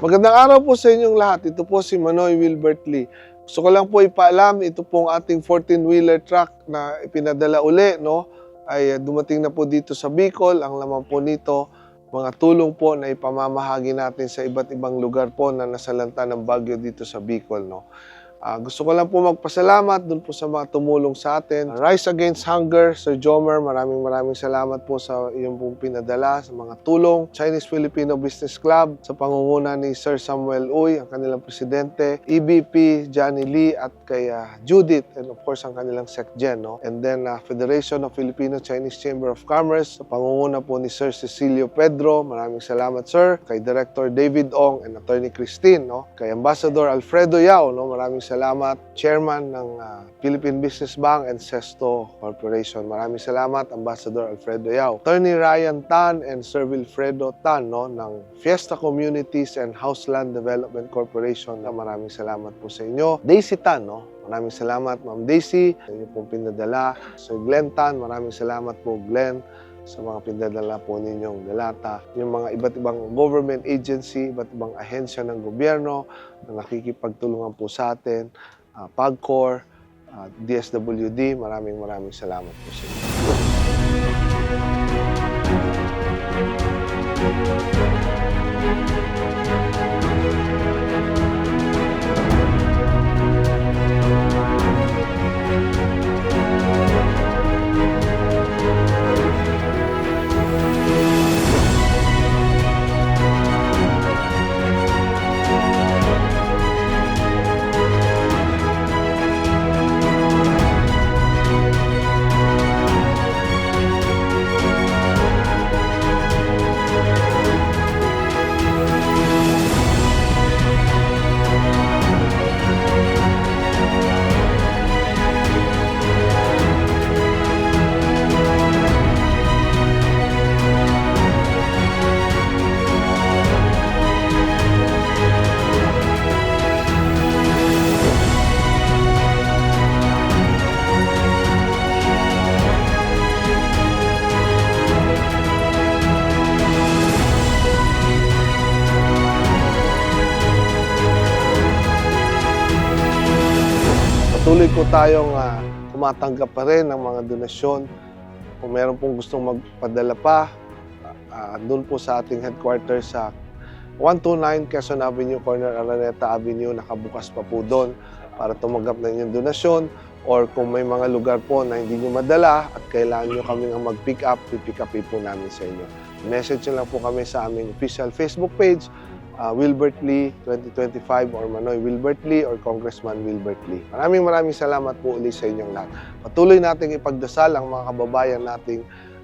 Magandang araw po sa inyong lahat. Ito po si Manoy Wilbert Lee. Gusto ko lang po ipaalam, ito pong ating 14-wheeler truck na ipinadala uli, no? Ay uh, dumating na po dito sa Bicol. Ang laman po nito, mga tulong po na ipamamahagi natin sa iba't ibang lugar po na nasalanta ng bagyo dito sa Bicol, no? Ah, gusto ko lang po magpasalamat dun po sa mga tumulong sa atin. Rise Against Hunger, Sir Jomer, maraming maraming salamat po sa iyong pong pinadala, sa mga tulong. Chinese-Filipino Business Club, sa pangunguna ni Sir Samuel Uy, ang kanilang presidente. EBP, Johnny Lee, at kay ah, Judith, and of course ang kanilang SecGen. No? And then ah, Federation of Filipino-Chinese Chamber of Commerce, sa pangunguna po ni Sir Cecilio Pedro, maraming salamat sir. Kay Director David Ong and Attorney Christine. No? Kay Ambassador Alfredo Yao, no? maraming salamat. Chairman ng ah, Philippine Business Bank and Sesto Corporation. Maraming salamat, Ambassador Alfredo Yao. Attorney Ryan Tan and Sir Wilfredo Tan no, ng Fiesta Communities and Houseland Development Corporation. Maraming salamat po sa inyo. Daisy Tan, no? maraming salamat, Ma'am Daisy. Sa inyo pong pinadala. Sir Glenn Tan, maraming salamat po, Glenn sa mga pinadala po ninyong dalata. Yung mga iba't ibang government agency, iba't ibang ahensya ng gobyerno na nakikipagtulungan po sa atin, uh, PAGCOR, uh, DSWD, maraming maraming salamat po sa inyo. Patuloy po tayong ah, tumatanggap pa rin ng mga donasyon. Kung meron pong gustong magpadala pa, ah, doon po sa ating headquarters sa 129 Quezon Avenue, corner Araneta Avenue, nakabukas pa po doon para tumanggap ng inyong donasyon or kung may mga lugar po na hindi nyo madala at kailangan nyo kami nga mag-pick up, pipick up po namin sa inyo. Message nyo lang po kami sa aming official Facebook page, uh, Wilbert Lee 2025 or Manoy Wilbert Lee or Congressman Wilbert Lee. Maraming maraming salamat po ulit sa inyong lahat. Patuloy nating ipagdasal ang mga kababayan nating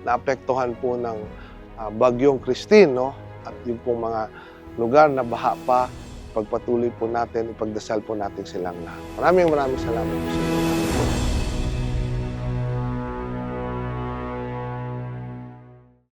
naapektuhan po ng uh, bagyong Christine no? at yung pong mga lugar na baha pa pagpatuloy po natin, ipagdasal po natin silang lahat. Maraming maraming salamat po sa inyo.